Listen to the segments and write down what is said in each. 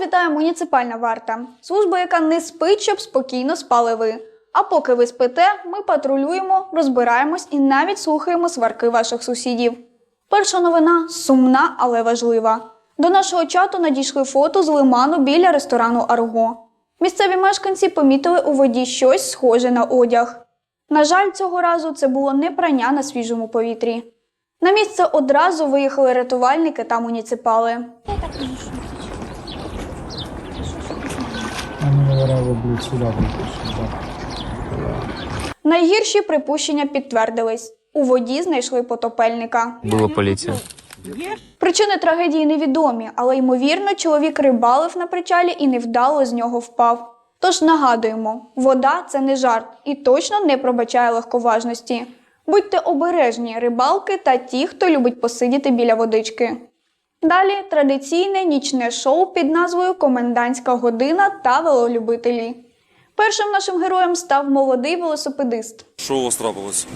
вітає муніципальна варта, служба, яка не спить, щоб спокійно спали ви. А поки ви спите, ми патрулюємо, розбираємось і навіть слухаємо сварки ваших сусідів. Перша новина сумна, але важлива. До нашого чату надійшли фото з лиману біля ресторану Арго. Місцеві мешканці помітили у воді щось схоже на одяг. На жаль, цього разу це було не прання на свіжому повітрі. На місце одразу виїхали рятувальники та муніципали. Они, наверное, Найгірші припущення підтвердились. У воді знайшли потопельника. Була поліція. Причини трагедії невідомі, але ймовірно, чоловік рибалив на причалі і невдало з нього впав. Тож нагадуємо, вода це не жарт і точно не пробачає легковажності. Будьте обережні, рибалки та ті, хто любить посидіти біля водички. Далі традиційне нічне шоу під назвою Комендантська година та велолюбителі. Першим нашим героєм став молодий велосипедист. Що у вас трапилось?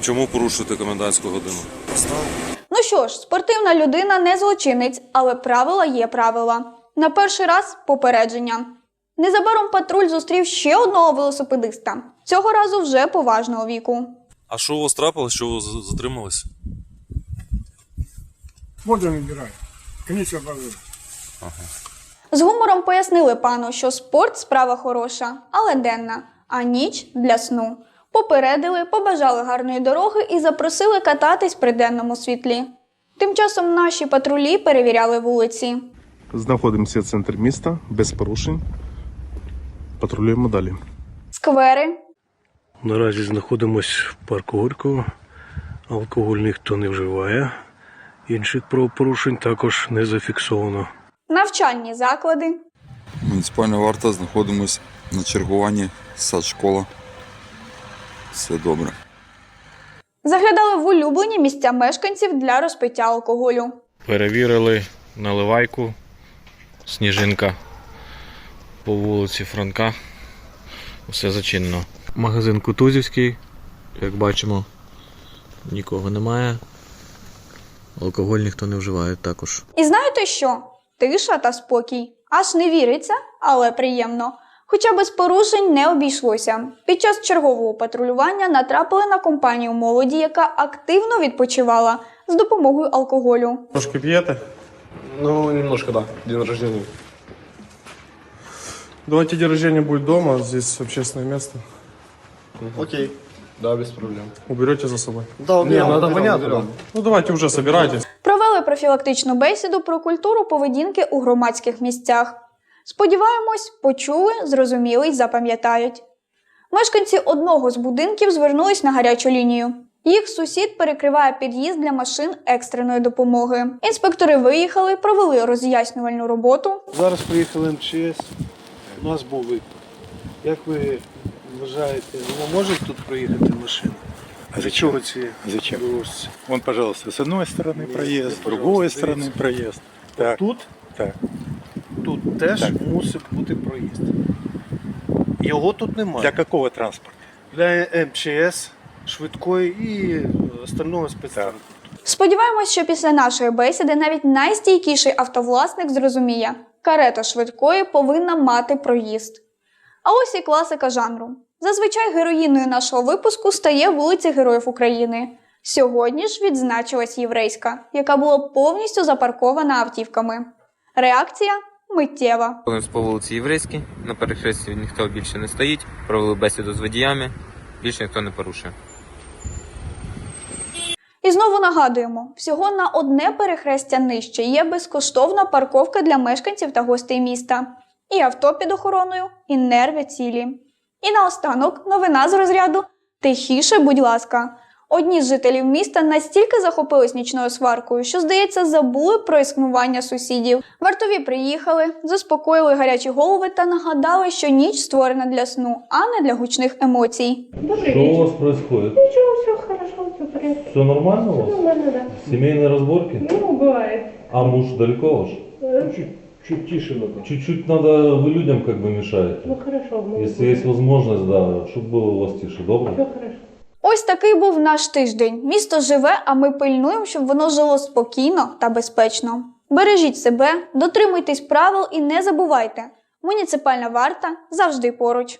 Чому порушуєте комендантську годину? Ну що ж, спортивна людина не злочинець, але правила є правила. На перший раз попередження. Незабаром патруль зустрів ще одного велосипедиста, цього разу вже поважного віку. А що у вас трапилось, що ви затримались? Воду набирай. Конечно, воды. З гумором пояснили пану, що спорт справа хороша, але денна, а ніч для сну. Попередили, побажали гарної дороги і запросили кататись при денному світлі. Тим часом наші патрулі перевіряли вулиці. Знаходимося в центрі міста без порушень. Патрулюємо далі. Сквери, Наразі знаходимось в парку Горького. Алкоголь ніхто не вживає. Інших правопорушень також не зафіксовано. навчальні заклади, Муніципальна варта знаходимось на чергуванні садшкола. Все добре. заглядали в улюблені місця мешканців для розпиття алкоголю. Перевірили наливайку, сніжинка по вулиці Франка. Все зачинено. Магазин Кутузівський, як бачимо, нікого немає. Алкоголь ніхто не вживає також. І знаєте що? Тиша та спокій. Аж не віриться, але приємно. Хоча без порушень не обійшлося. Під час чергового патрулювання натрапили на компанію молоді, яка активно відпочивала з допомогою алкоголю. Трошки п'єте? Ну, немножко, да. День рождения. Давайте день рождения будет дома, здесь общественное место. Окей. Да, без проблем. Уберете за собой. Да, Не, ну понятно. Ну давайте уже собирайтесь. Провели профілактичну бесіду про культуру поведінки у громадських місцях. Сподіваємось, почули, зрозуміли й запам'ятають. Мешканці одного з будинків звернулись на гарячу лінію. Їх сусід перекриває під'їзд для машин екстреної допомоги. Інспектори виїхали, провели роз'яснювальну роботу. Зараз приїхали МЧС. У нас був виклик. Як ви вважаєте, ну, може тут проїхати машина? А зачем? Чого ці Зачем? дорожці? Вон, пожалуйста, с одной стороны Нет, проезд, с другой пожалуйста, стороны проезд. Так, Тут, так. тут теж Так. мусить бути проїзд. Його тут немає. Для какого транспорта? Для МЧС, швидкої і е, остального спецтранспорту. Сподіваємось, що після нашої бесіди навіть найстійкіший автовласник зрозуміє, карета швидкої повинна мати проїзд. А ось і класика жанру. Зазвичай героїною нашого випуску стає вулиця Героїв України. Сьогодні ж відзначилась єврейська, яка була повністю запаркована автівками. Реакція миттєва. Ходимо по вулиці Єврейській, на перехресті ніхто більше не стоїть, провели бесіду з водіями, більше ніхто не порушує. І знову нагадуємо: всього на одне перехрестя нижче є безкоштовна парковка для мешканців та гостей міста, і авто під охороною, і нерви цілі. І наостанок новина з розряду Тихіше, будь ласка. Одні з жителів міста настільки захопились нічною сваркою, що, здається, забули про існування сусідів. Вартові приїхали, заспокоїли гарячі голови та нагадали, що ніч створена для сну, а не для гучних емоцій. Что у вас происходит? Ничего, все хорошо, все в порядке. Все нормально у вас? Нормально, да. Семейные разборки? Ну, бывает. А муж далеко ваш? Э, Чуть тише надо. Чуть-чуть надо, вы людям как бы мешаете. Ну, хорошо. мы Если есть возможность, да, чтобы было у вас тише, добро? Все хорошо. Ось такий був наш тиждень. Місто живе, а ми пильнуємо, щоб воно жило спокійно та безпечно. Бережіть себе, дотримуйтесь правил і не забувайте. Муніципальна варта завжди поруч.